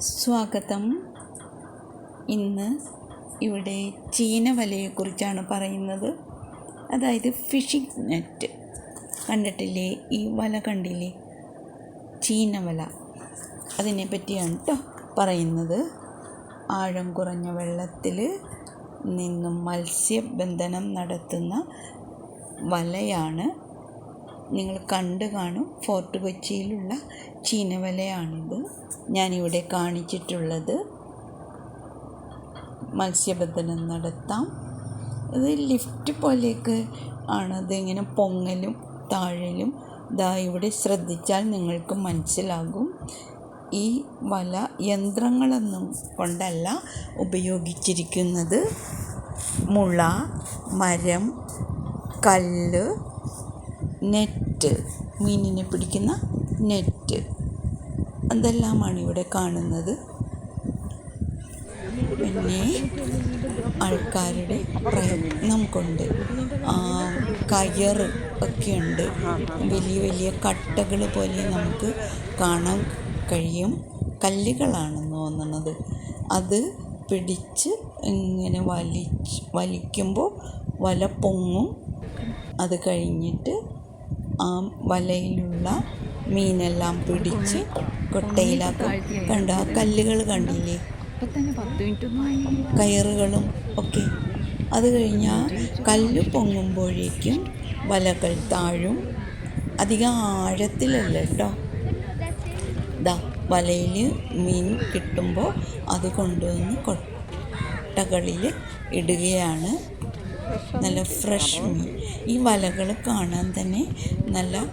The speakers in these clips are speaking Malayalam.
സ്വാഗതം. ഇന്ന് ഇവിടെ ചീന വലയെക്കുറിച്ചാണ് പറയുന്നത്. അതായത് ഫിഷിംഗ് നെറ്റ്. കണ്ടിട്ടില്ലേ? ഈ വല കണ്ടില്ലേ? ചീനവല. അതിനെ പറ്റിയാണ് കേട്ടോ പറയുന്നത്. ആഴം കുറഞ്ഞ വെള്ളത്തിൽ നിന്നും മത്സ്യബന്ധനം നടത്തുന്ന വലയാണ് നിങ്ങൾ കണ്ടു കാണും. ഫോർട്ട് കൊച്ചിയിലുള്ള ചീനവലയാണിത്. ഞാനിവിടെ കാണിച്ചിട്ടുള്ളത്. മത്സ്യബന്ധനം നടത്താം. ഇത് ലിഫ്റ്റ് പോലെയൊക്കെ ആണ്. അതിങ്ങനെ പൊങ്ങലും താഴലും. ദാ ഇവിടെ ശ്രദ്ധിച്ചാൽ നിങ്ങൾക്ക് മനസ്സിലാകും. ഈ വല യന്ത്രങ്ങളൊന്നും കൊണ്ടല്ല ഉപയോഗിച്ചിരിക്കുന്നത്. മുള മരം കല്ല് നെറ്റ് മീനിനെ പിടിക്കുന്ന നെറ്റ്. അതെല്ലാമാണ് ഇവിടെ കാണുന്നത്. പിന്നെ ആൾക്കാരുടെ പ്രയത്നം കൊണ്ട് കയർ ഒക്കെയുണ്ട് വലിയ വലിയ കട്ടകൾ പോലെ നമുക്ക് കാണാൻ കഴിയും. കല്ലുകളാണെന്ന് തോന്നുന്നത്. അത് പിടിച്ച് ഇങ്ങനെ വലിച്ച് വലിക്കുമ്പോൾ വല പൊങ്ങും. അത് കഴിഞ്ഞിട്ട് ആ വലയിലുള്ള മീനെല്ലാം പിടിച്ച് കൊട്ടയിലാക്കും. കണ്ട? ആ കല്ലുകൾ കണ്ടില്ലേ? കയറുകളും ഒക്കെ. അത് കഴിഞ്ഞാൽ കല്ല് പൊങ്ങുമ്പോഴേക്കും വലകൾ താഴും. അധികം ആഴത്തിലല്ല കേട്ടോ. ദാ വലയിൽ മീൻ കിട്ടുമ്പോൾ അത് കൊണ്ടുവന്ന് കൊട്ടകളിൽ ഇടുകയാണ്. നല്ല ഫ്രഷ് ഈ വലകൾ കാണാൻ തന്നെ നല്ല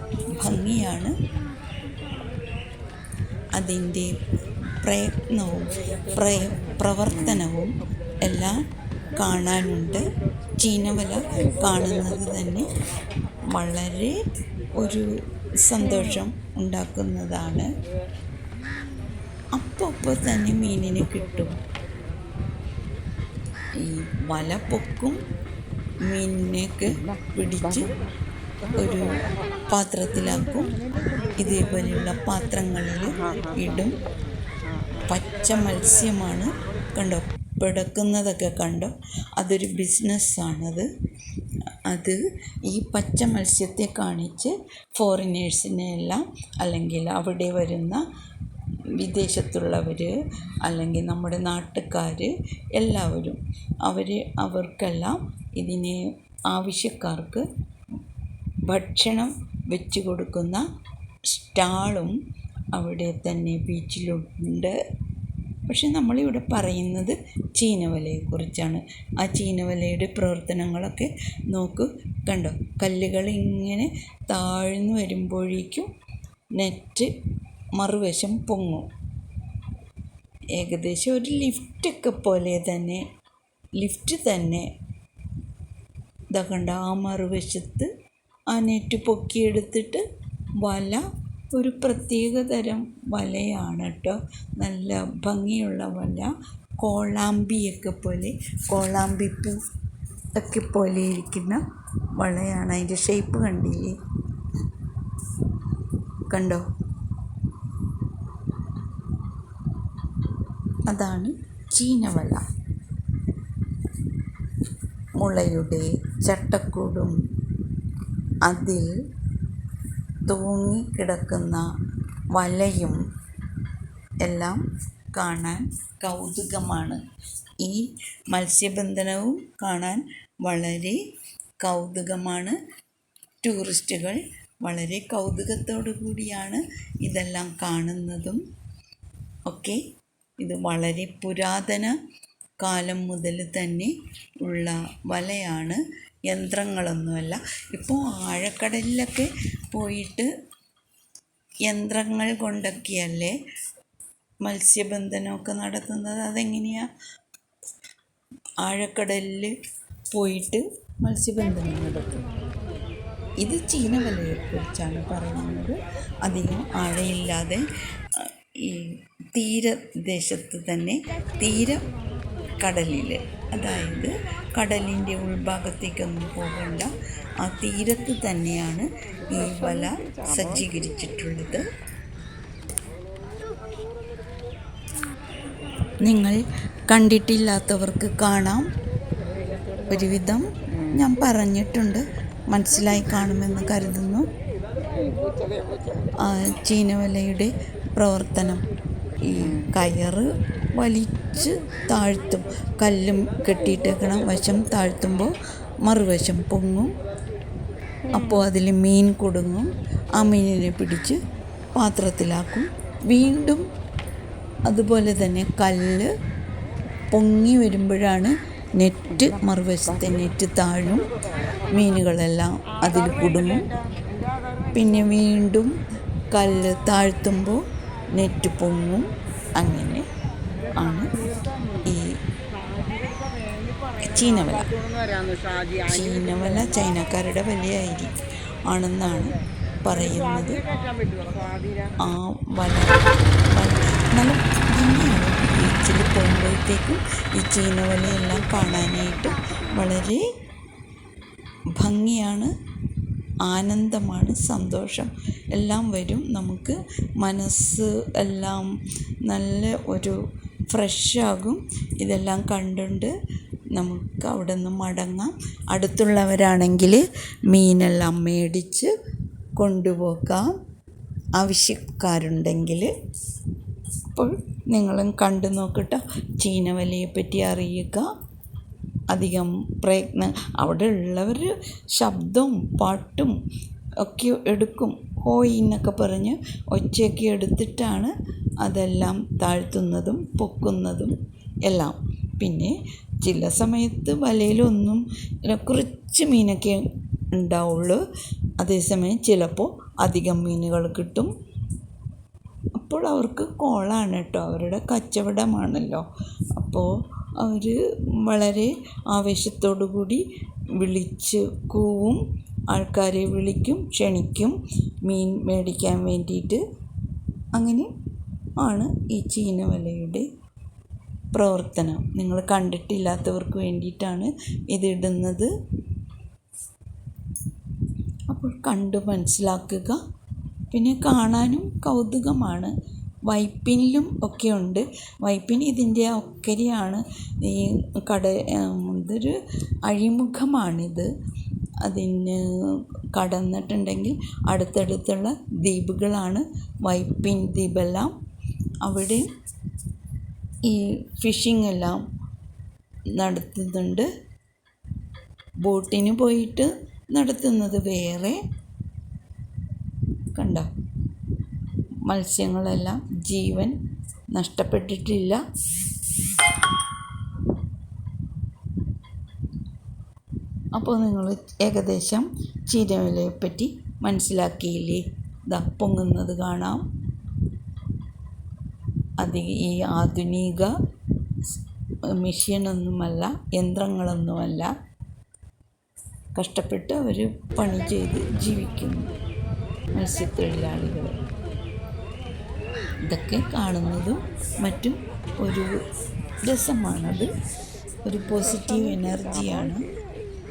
ഭംഗിയാണ്. അതിന്റെ പ്രയത്നവും പ്രയ പ്രവർത്തനവും എല്ലാം കാണാനുണ്ട്. ചീനവല കാണുന്നത് തന്നെ വളരെ ഒരു സന്തോഷം ഉണ്ടാക്കുന്നതാണ്. അപ്പോൾ അപ്പോൾ തന്നെ മീനിന് കിട്ടും. ഈ വല പൊക്കും മീനിനെയൊക്കെ പിടിച്ച് ഒരു പാത്രത്തിലാക്കും. ഇതേപോലെയുള്ള പാത്രങ്ങളിൽ ഇടും. പച്ച മത്സ്യമാണ് കണ്ടോ? പിടക്കുന്നതൊക്കെ കണ്ടോ? അതൊരു ബിസിനസ്സാണത്. അത് ഈ പച്ച മത്സ്യത്തെ കാണിച്ച് ഫോറിനേഴ്സിനെ എല്ലാം അല്ലെങ്കിൽ അവിടെ വരുന്ന വിദേശത്തുള്ളവർ അല്ലെങ്കിൽ നമ്മുടെ നാട്ടുകാർ എല്ലാവരും അവർ അവർക്കെല്ലാം ഇതിനെ ആവശ്യക്കാർക്ക് ഭക്ഷണം വെച്ച് കൊടുക്കുന്ന സ്റ്റാളും അവിടെ തന്നെ ബീച്ചിലുണ്ട്. പക്ഷെ നമ്മളിവിടെ പറയുന്നത് ചീനവലയെക്കുറിച്ചാണ് ആ ചീനവലയുടെ പ്രവർത്തനങ്ങളൊക്കെ നോക്ക് കണ്ടോ? കല്ലുകൾ ഇങ്ങനെ താഴ്ന്നു വരുമ്പോഴേക്കും നെറ്റ് മറുവശം പൊങ്ങും. ഏകദേശം ഒരു ലിഫ്റ്റൊക്കെ പോലെ തന്നെ ലിഫ്റ്റ് തന്നെ. ഇതാക്കണ്ട കണ്ട ആ മറുവശത്ത് ആ നെറ്റ് പൊക്കിയെടുത്തിട്ട് വല ഒരു പ്രത്യേക തരം വലയാണ് കേട്ടോ. നല്ല ഭംഗിയുള്ള വല കോളാമ്പിയൊക്കെ പോലെ കോളാമ്പി പൂ ഒക്കെ പോലെ ഇരിക്കുന്ന വളയാണ് അതിന്റെ ഷേപ്പ് കണ്ടില്ലേ? കണ്ടോ? അതാണ് ചീനവല മുളയുടെ ചട്ടക്കൂടും അതിൽ തൂങ്ങിക്കിടക്കുന്ന വലയും എല്ലാം കാണാൻ കൗതുകമാണ്. ഈ മത്സ്യബന്ധനവും കാണാൻ വളരെ കൗതുകമാണ്. ടൂറിസ്റ്റുകൾ വളരെ കൗതുകത്തോടു കൂടിയാണ് ഇതെല്ലാം കാണുന്നതും. ഒക്കെ ഇത് വളരെ പുരാതന കാലം മുതൽ തന്നെ ഉള്ള വലയാണ് യന്ത്രങ്ങളൊന്നുമല്ല. ഇപ്പോൾ ആഴക്കടലിലൊക്കെ പോയിട്ട് യന്ത്രങ്ങൾ കൊണ്ടൊക്കെയല്ലേ മത്സ്യബന്ധനമൊക്കെ നടത്തുന്നത്? അതെങ്ങനെയാണ് ആഴക്കടലിൽ പോയിട്ട് മത്സ്യബന്ധനം നടത്തും ഇത് ചീനവലയെക്കുറിച്ചാണ് പറയുന്നത്. അധികം ആഴയില്ലാതെ ഈ തീരദേശത്ത് തന്നെ തീര കടലിൽ അതായത് കടലിന്റെ ഉൾഭാഗത്തേക്കൊന്നും പോകേണ്ട ആ തീരത്ത് തന്നെയാണ് ഈ വല സജ്ജീകരിച്ചിട്ടുള്ളത്. നിങ്ങൾ കണ്ടിട്ടില്ലാത്തവർക്ക് കാണാം. ഒരുവിധം ഞാൻ പറഞ്ഞിട്ടുണ്ട്. മനസ്സിലായി കാണുമെന്ന് കരുതുന്നു. ചീനവലയുടെ പ്രവർത്തനം. ഈ കയറ് വലിച്ച് താഴ്ത്തും. കല്ലും കെട്ടിയിട്ടേക്കണം. വശം താഴ്ത്തുമ്പോൾ മറുവശം പൊങ്ങും. അപ്പോൾ അതിൽ മീൻ കൊടുങ്ങും. ആ മീനിനെ പിടിച്ച് പാത്രത്തിലാക്കും. വീണ്ടും അതുപോലെ തന്നെ കല്ല് പൊങ്ങി വരുമ്പോഴാണ് നെറ്റ് മറുവശത്തെ നെറ്റ് താഴും. മീനുകളെല്ലാം അതിൽ കുടുങ്ങും. പിന്നെ വീണ്ടും കല്ല് താഴ്ത്തുമ്പോൾ നെറ്റ് പൊങ്ങും. അങ്ങനെ ആണ് ഈ ചീനവല. ചീനവല ചൈനക്കാരുടെ വലിയായിരിക്കും ആണെന്നാണ് പറയുന്നത്. ആ വല നല്ല ഭംഗിയാണ്. ബീച്ചിൽ പോകുമ്പോഴത്തേക്കും ഈ ചീനവലയെല്ലാം കാണാനായിട്ട് വളരെ ഭംഗിയാണ് ആനന്ദമാണ് സന്തോഷം. എല്ലാം വരും. നമുക്ക് മനസ്സ് എല്ലാം നല്ല ഒരു ഫ്രഷാകും ഇതെല്ലാം കണ്ടുകൊണ്ട് നമുക്ക് അവിടെ നിന്ന് മടങ്ങാം. അടുത്തുള്ളവരാണെങ്കിൽ മീനെല്ലാം മേടിച്ച് കൊണ്ടുപോകാം ആവശ്യക്കാരുണ്ടെങ്കിൽ അപ്പോൾ നിങ്ങളും കണ്ടു നോക്കട്ടെ ചീനവലയെപ്പറ്റി അറിയുക. അധികം പ്രയത്നം അവിടെ ഉള്ളവർ ശബ്ദവും പാട്ടും ഒക്കെ എടുക്കും. ഹോയ് എന്നൊക്കെ പറഞ്ഞ് ഒച്ചയൊക്കെ എടുത്തിട്ടാണ് അതെല്ലാം താഴ്ത്തുന്നതും പൊക്കുന്നതും എല്ലാം. പിന്നെ ചില സമയത്ത് വലയിലൊന്നും കുറച്ച് മീനൊക്കെ ഉണ്ടാവുള്ളൂ. അതേസമയം ചിലപ്പോൾ അധികം മീനുകൾ കിട്ടും. അപ്പോൾ അവർക്ക് കോളാണ് കേട്ടോ. അവരുടെ കച്ചവടമാണല്ലോ. അപ്പോൾ അവർ വളരെ ആവേശത്തോടു കൂടി വിളിച്ച് കൂവും ആൾക്കാരെ വിളിക്കും ക്ഷണിക്കും മീൻ മേടിക്കാൻ വേണ്ടിയിട്ട്. അങ്ങനെ ആണ് ഈ ചീനവലയുടെ പ്രവർത്തനം. നിങ്ങൾ കണ്ടിട്ടില്ലാത്തവർക്ക് വേണ്ടിയിട്ടാണ് ഇതിടുന്നത്. അപ്പോൾ കണ്ടു മനസ്സിലാക്കുക. പിന്നെ കാണാനും കൗതുകമാണ്. വൈപ്പിനിലും ഒക്കെ ഉണ്ട് വൈപ്പിൻ ഇതിന്റെ ഒക്കരിയാണ്. ഈ കട ഇതൊരു അഴിമുഖമാണിത്. അതിന് കടന്നിട്ടുണ്ടെങ്കിൽ അടുത്തടുത്തുള്ള ദ്വീപുകളാണ് വൈപ്പിൻ ദ്വീപെല്ലാം. അവിടെ ഈ ഫിഷിംഗ് എല്ലാം നടത്തുന്നുണ്ട്. ബോട്ടിന് പോയിട്ട് നടത്തുന്നത് വേറെ കണ്ട മത്സ്യങ്ങളെല്ലാം ജീവൻ നഷ്ടപ്പെട്ടിട്ടില്ല. അപ്പോൾ നിങ്ങൾ ഏകദേശം ചീരവിലയെ പറ്റി മനസ്സിലാക്കിയില്ലേ? ഇതാ പൊങ്ങുന്നത് കാണാം. അത് ഈ ആധുനിക മെഷീനൊന്നുമല്ല യന്ത്രങ്ങളൊന്നുമല്ല. കഷ്ടപ്പെട്ട് അവർ പണി ചെയ്ത് ജീവിക്കുന്നു. മത്സ്യത്തൊഴിലാളികൾ ഇതൊക്കെ കാണുന്നതും മറ്റും ഒരു രസമാണത്. ഒരു പോസിറ്റീവ് എനർജിയാണ്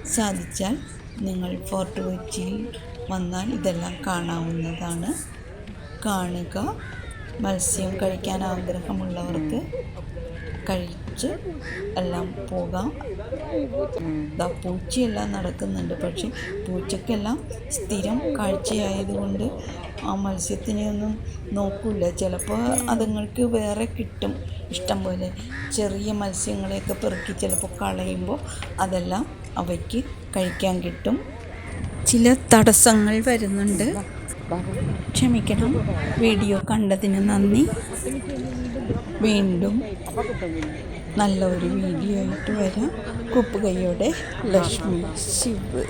സാധിച്ചാൽ നിങ്ങൾ ഫോർട്ട് കൊച്ചിയിൽ വന്നാൽ ഇതെല്ലാം കാണാവുന്നതാണ്. കാണുക. മത്സ്യം കഴിക്കാൻ ആഗ്രഹമുള്ളവർക്ക് കഴിച്ച് എല്ലാം പോകാം. ഇതാ പൂച്ചയെല്ലാം നടക്കുന്നുണ്ട്. പക്ഷേ പൂച്ചക്കെല്ലാം സ്ഥിരം കാഴ്ചയായതുകൊണ്ട് ആ മത്സ്യത്തിനെയൊന്നും നോക്കില്ല ചിലപ്പോൾ അതുങ്ങൾക്ക് വേറെ കിട്ടും. ഇഷ്ടം പോലെ ചെറിയ മത്സ്യങ്ങളെയൊക്കെ പെറുക്കി ചിലപ്പോൾ കളയുമ്പോൾ അതെല്ലാം അവയ്ക്ക് കഴിക്കാൻ കിട്ടും. ചില തടസ്സങ്ങൾ വരുന്നുണ്ട്. ക്ഷമിക്കണം. വീഡിയോ കണ്ടതിന് നന്ദി. വീണ്ടും നല്ല ഒരു വീഡിയോ ആയിട്ട് വരാം. കുപ്പുകൈയോടെ ലക്ഷ്മി ശിവ്.